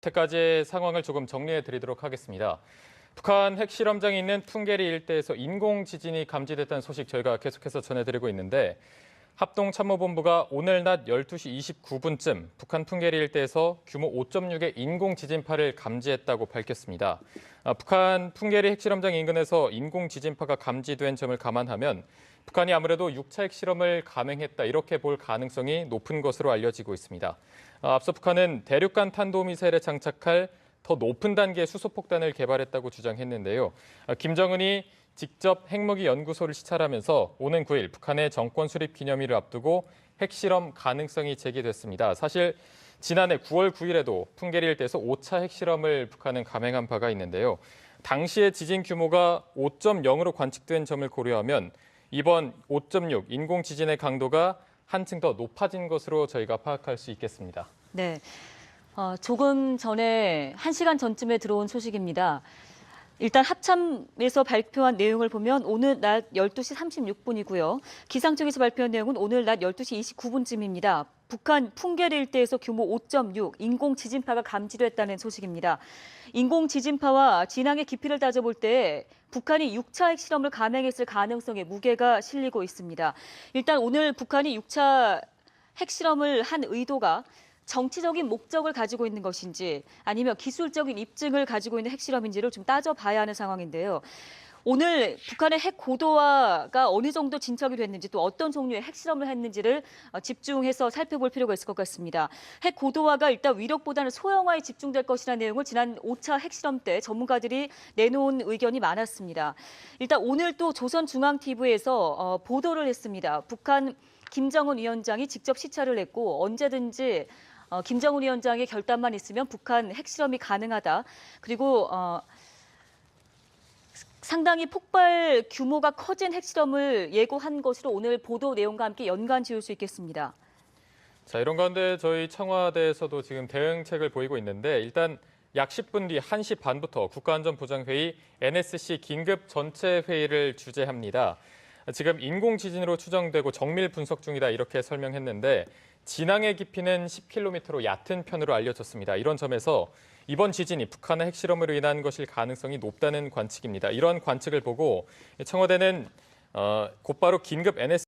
여태까지의 상황을 조금 정리해 드리도록 하겠습니다. 북한 핵실험장이 있는 풍계리 일대에서 인공 지진이 감지됐다는 소식 저희가 계속해서 전해드리고 있는데 합동참모본부가 오늘 낮 12시 29분쯤 북한 풍계리 일대에서 규모 5.6의 인공 지진파를 감지했다고 밝혔습니다. 아, 북한 풍계리 핵실험장 인근에서 인공 지진파가 감지된 점을 감안하면 북한이 아무래도 6차 핵실험을 감행했다 이렇게 볼 가능성이 높은 것으로 알려지고 있습니다. 아, 앞서 북한은 대륙간 탄도미사일에 장착할 더 높은 단계의 수소폭탄을 개발했다고 주장했는데요. 아, 김정은이 직접 핵무기 연구소를 시찰하면서 오는 9일 북한의 정권 수립 기념일을 앞두고 핵실험 가능성이 제기됐습니다. 사실 지난해 9월 9일에도 풍계리 일대에서 5차 핵실험을 북한은 감행한 바가 있는데요. 당시의 지진 규모가 5.0으로 관측된 점을 고려하면 이번 5.6 인공 지진의 강도가 한층 더 높아진 것으로 저희가 파악할 수 있겠습니다. 네. 어, 조금 전에 한시간 전쯤에 들어온 소식입니다. 일단 합참에서 발표한 내용을 보면 오늘 낮 12시 36분이고요. 기상청에서 발표한 내용은 오늘 낮 12시 29분쯤입니다. 북한 풍계리 일대에서 규모 5.6 인공 지진파가 감지됐다는 소식입니다. 인공 지진파와 진앙의 깊이를 따져볼 때 북한이 6차 핵실험을 감행했을 가능성에 무게가 실리고 있습니다. 일단 오늘 북한이 6차 핵실험을 한 의도가 정치적인 목적을 가지고 있는 것인지 아니면 기술적인 입증을 가지고 있는 핵실험인지를 좀 따져봐야 하는 상황인데요. 오늘 북한의 핵 고도화가 어느 정도 진척이 됐는지 또 어떤 종류의 핵실험을 했는지를 어, 집중해서 살펴볼 필요가 있을 것 같습니다. 핵 고도화가 일단 위력보다는 소형화에 집중될 것이라는 내용을 지난 5차 핵실험 때 전문가들이 내놓은 의견이 많았습니다. 일단 오늘 또 조선중앙TV에서 어, 보도를 했습니다. 북한 김정은 위원장이 직접 시찰을 했고 언제든지 어, 김정은 위원장의 결단만 있으면 북한 핵실험이 가능하다. 그리고 어, 상당히 폭발 규모가 커진 핵실험을 예고한 것으로 오늘 보도 내용과 함께 연관 지을 수 있겠습니다. 자, 이런 가운데 저희 청와대에서도 지금 대응책을 보이고 있는데 일단 약 10분 뒤 1시 반부터 국가안전보장회의 NSC 긴급 전체 회의를 주재합니다. 지금 인공 지진으로 추정되고 정밀 분석 중이다 이렇게 설명했는데 진앙의 깊이는 10km로 얕은 편으로 알려졌습니다. 이런 점에서 이번 지진이 북한의 핵실험으로 인한 것일 가능성이 높다는 관측입니다. 이런 관측을 보고 청와대는 어, 곧바로 긴급 NS